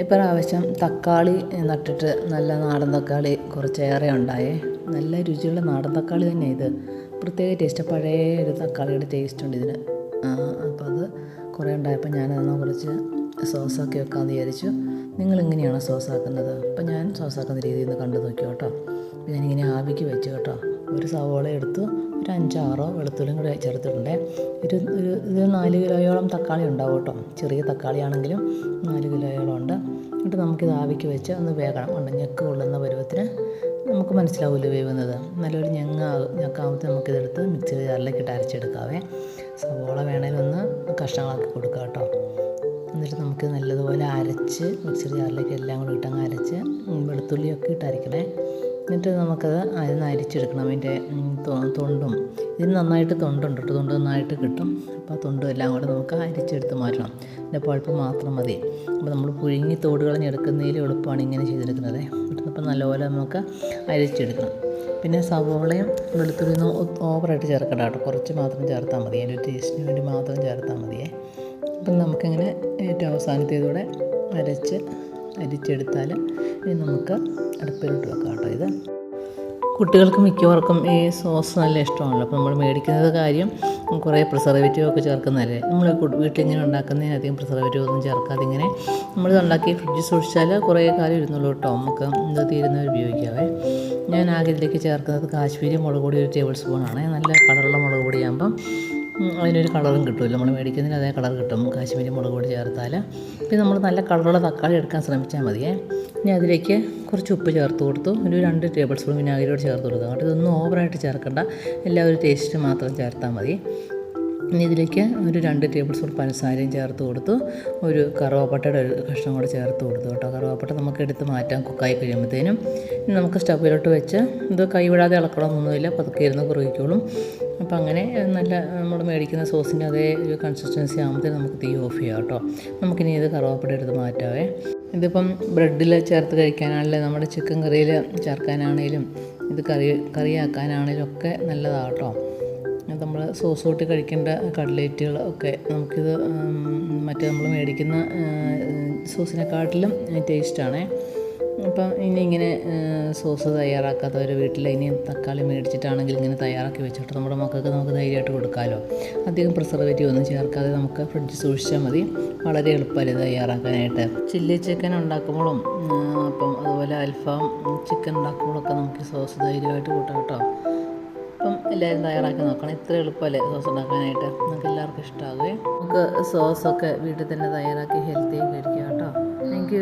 ഇപ്രാവശ്യം തക്കാളി നട്ടിട്ട് നല്ല നാടൻ തക്കാളി കുറച്ചേറെ ഉണ്ടായേ. നല്ല രുചിയുള്ള നാടൻ തക്കാളി തന്നെ ഇത്. പ്രത്യേക ടേസ്റ്റ് പഴയ ഒരു തക്കാളിയുടെ ടേസ്റ്റ് ഉണ്ട് ഇതിന്. അപ്പോൾ അത് കുറേ ഉണ്ടായപ്പോൾ ഞാനതിനെ കുറച്ച് സോസാക്കി വെക്കാമെന്ന് വിചാരിച്ചു. നിങ്ങൾ ഇങ്ങനെയാണോ സോസാക്കുന്നത്? അപ്പം ഞാൻ സോസാക്കുന്ന രീതിയിൽ നിന്ന് കണ്ടു നോക്കി കേട്ടോ അപ്പോൾ ഞാനിങ്ങനെ ആവിക്ക് വെച്ച് കേട്ടോ. ഒരു സവോള എടുത്തു ഒരു അഞ്ചാറോ വെളുത്തുള്ളിയും കൂടെ ചേർത്തിട്ടുണ്ട്. ഒരു ഒരു ഇത് നാല് കിലോയോളം തക്കാളി ഉണ്ടാവും കേട്ടോ. ചെറിയ തക്കാളി ആണെങ്കിലും നാല് കിലോയോളം ഉണ്ട്. എന്നിട്ട് നമുക്കിത് ആവിക്ക് വെച്ച് ഒന്ന് വേകണം. ഉണ്ട് ഞെക്ക് കൊള്ളുന്ന പരുവത്തിന് നമുക്ക് മനസ്സിലാവില്ല വേവുന്നത്. നല്ലൊരു ഞങ്ങ ഞെക്കാകുമ്പോൾ നമുക്കിതെടുത്ത് മിക്സിയുടെ ജാറിലേക്ക് ഇട്ട് അരച്ചെടുക്കാവേ. സവോള വേണേലും ഒന്ന് കഷ്ണങ്ങളാക്കി കൊടുക്കാം കേട്ടോ. എന്നിട്ട് നമുക്ക് നല്ലതുപോലെ അരച്ച് മിക്സിയുടെ ജാറിലേക്ക് എല്ലാം കൂടി ഇട്ടങ്ങ് അരച്ച് വെളുത്തുള്ളിയൊക്കെ ഇട്ട് അരക്കണേ. എന്നിട്ട് നമുക്കത് അതിന് അരിച്ചെടുക്കണം. അതിന്റെ തൊണ്ടും. ഇതിന് നന്നായിട്ട് തൊണ്ടുണ്ട് കേട്ടോ. തൊണ്ട് നന്നായിട്ട് കിട്ടും. അപ്പോൾ ആ തൊണ്ടും എല്ലാം കൂടെ നമുക്ക് അരിച്ചെടുത്ത് മാറ്റണം. ഇതിന്റെ പഴുപ്പ് മാത്രം മതി. അപ്പോൾ നമ്മൾ പുഴുങ്ങി തോട് കളഞ്ഞെടുക്കുന്നതിൽ എളുപ്പമാണ് ഇങ്ങനെ ചെയ്തെടുക്കുന്നത്. അപ്പോൾ നല്ലപോലെ നമുക്ക് അരിച്ചെടുക്കണം. പിന്നെ സവോളയും വെളുത്തുള്ളിയൊന്നും ഒ- ഓവറായിട്ട് ചേർക്കണ്ട കേട്ടോ. കുറച്ച് മാത്രം ചേർത്താൽ മതി. അതിന്റെ ടേസ്റ്റിന് വേണ്ടി മാത്രം ചേർത്താൽ മതിയേ. അപ്പം നമുക്കിങ്ങനെ ഏറ്റവും അവസാനത്തേതൂടെ അരച്ച് അരിച്ചെടുത്താൽ ഇനി നമുക്ക് അടുപ്പിലോട്ട് വെക്കാം കേട്ടോ ഇത്. കുട്ടികൾക്ക് മിക്കവർക്കും ഈ സോസ് നല്ല ഇഷ്ടമാണല്ലോ. അപ്പോൾ നമ്മൾ മേടിക്കുന്നത് കാര്യം കുറേ പ്രിസർവേറ്റീവ് ഒക്കെ ചേർക്കുന്നതല്ലേ? നമ്മൾ വീട്ടിലിങ്ങനെ ഉണ്ടാക്കുന്നതിന് അധികം പ്രിസർവേറ്റീവ് ഒന്നും ചേർക്കാതെ ഇങ്ങനെ നമ്മൾ ഉണ്ടാക്കി ഫ്രിഡ്ജിൽ സൂക്ഷിച്ചാൽ കുറേ കാലം ഇരുന്നുള്ളൂ കേട്ടോ. നമുക്ക് ഇത് തീരുന്നവർ ഉപയോഗിക്കാവേ. ഞാൻ ആകെ ഇതിലേക്ക് ചേർക്കുന്നത് കാശ്മീരി മുളക് പൊടി ഒരു ടേബിൾ സ്പൂണാണ് നല്ല കളറുള്ള മുളക് പൊടിയാകുമ്പം അതിനൊരു കളറും കിട്ടുമല്ലോ നമ്മൾ മേടിക്കുന്നതിന് അതേ കളർ കിട്ടും. കാശ്മീരി മുളക് പൊടി ചേർത്താൽ. പിന്നെ നമ്മൾ നല്ല കളറുള്ള തക്കാളി എടുക്കാൻ ശ്രമിച്ചാൽ മതിയേ ഇനി അതിലേക്ക് കുറച്ച് ഉപ്പ് ചേർത്ത് കൊടുത്തു. ഒരു രണ്ട് ടേബിൾ സ്പൂൺ വിനാഗിരിയോട് ചേർത്ത് കൊടുക്കുക കേട്ടോ ഇതൊന്നും ഓവറായിട്ട് ചേർക്കണ്ട. എല്ലാവരും ടേസ്റ്റ് മാത്രം ചേർത്താൽ മതി. ഇതിലേക്ക് ഒരു രണ്ട് ടേബിൾ സ്പൂൺ പഞ്ചസാരയും ചേർത്ത് കൊടുത്തു. ഒരു കറുവാപ്പട്ടയുടെ ഒരു കഷ്ണം കൂടെ ചേർത്ത് കൊടുത്തു കേട്ടോ. കറുവാപ്പട്ട നമുക്ക് എടുത്ത് മാറ്റാം കുക്കായി കഴിയുമ്പോഴത്തേനും നമുക്ക് സ്റ്റവിലോട്ട് വെച്ച് ഇത് കൈവിടാതെ ഇളക്കണമെന്നൊന്നുമില്ല പതുക്കെ ഇരുന്ന് കുറുകിക്കോളും. അപ്പോൾ അങ്ങനെ നല്ല നമ്മൾ മേടിക്കുന്ന സോസിന്റെ അതേ ഒരു കൺസിസ്റ്റൻസി ആകുമ്പോഴത്തേനും നമുക്ക് തീ ഓഫ് ചെയ്യാം കേട്ടോ. നമുക്കിനി ഇത് കറുവാപ്പട്ട എടുത്ത് മാറ്റാവേ. ഇതിപ്പം ബ്രെഡിൽ ചേർത്ത് കഴിക്കാനാണെങ്കിലും നമ്മുടെ ചിക്കൻ കറിയിൽ ചേർക്കാനാണെങ്കിലും ഇത് കറി കറിയാക്കാനാണെങ്കിലും ഒക്കെ അത് നമ്മൾ സോസ് കൂട്ടി കഴിക്കേണ്ട കട്ലേറ്റുകൾ ഒക്കെ നമുക്കിത് മറ്റേ നമ്മൾ മേടിക്കുന്ന സോസിനെക്കാട്ടിലും ടേസ്റ്റാണേ. അപ്പം ഇനി ഇങ്ങനെ സോസ് തയ്യാറാക്കാത്തവർ വീട്ടിൽ ഇനി തക്കാളി മേടിച്ചിട്ടാണെങ്കിൽ ഇങ്ങനെ തയ്യാറാക്കി വെച്ചിട്ട്. നമ്മുടെ മക്കൾക്ക് നമുക്ക് ധൈര്യമായിട്ട് കൊടുക്കാമല്ലോ അധികം പ്രിസർവേറ്റീവ് ഒന്നും ചേർക്കാതെ നമുക്ക് ഫ്രിഡ്ജ് സൂക്ഷിച്ചാൽ മതി. വളരെ എളുപ്പമല്ലേ തയ്യാറാക്കാനായിട്ട്. ചില്ലി ചിക്കൻ ഉണ്ടാക്കുമ്പോഴും അപ്പം അതുപോലെ അൽഫാം ചിക്കൻ ഉണ്ടാക്കുമ്പോഴൊക്കെ നമുക്ക് സോസ് ധൈര്യമായിട്ട് കൂട്ടാം കേട്ടോ. അപ്പം എല്ലാവരും തയ്യാറാക്കി നോക്കണം. ഇത്ര എളുപ്പമല്ലേ സോസ് ഉണ്ടാക്കാനായിട്ട്. നമുക്ക് എല്ലാവർക്കും ഇഷ്ടമാകുമേ നമുക്ക് സോസൊക്കെ വീട്ടിൽ തന്നെ തയ്യാറാക്കി ഹെൽത്തി കഴിക്കാം കേട്ടോ. താങ്ക്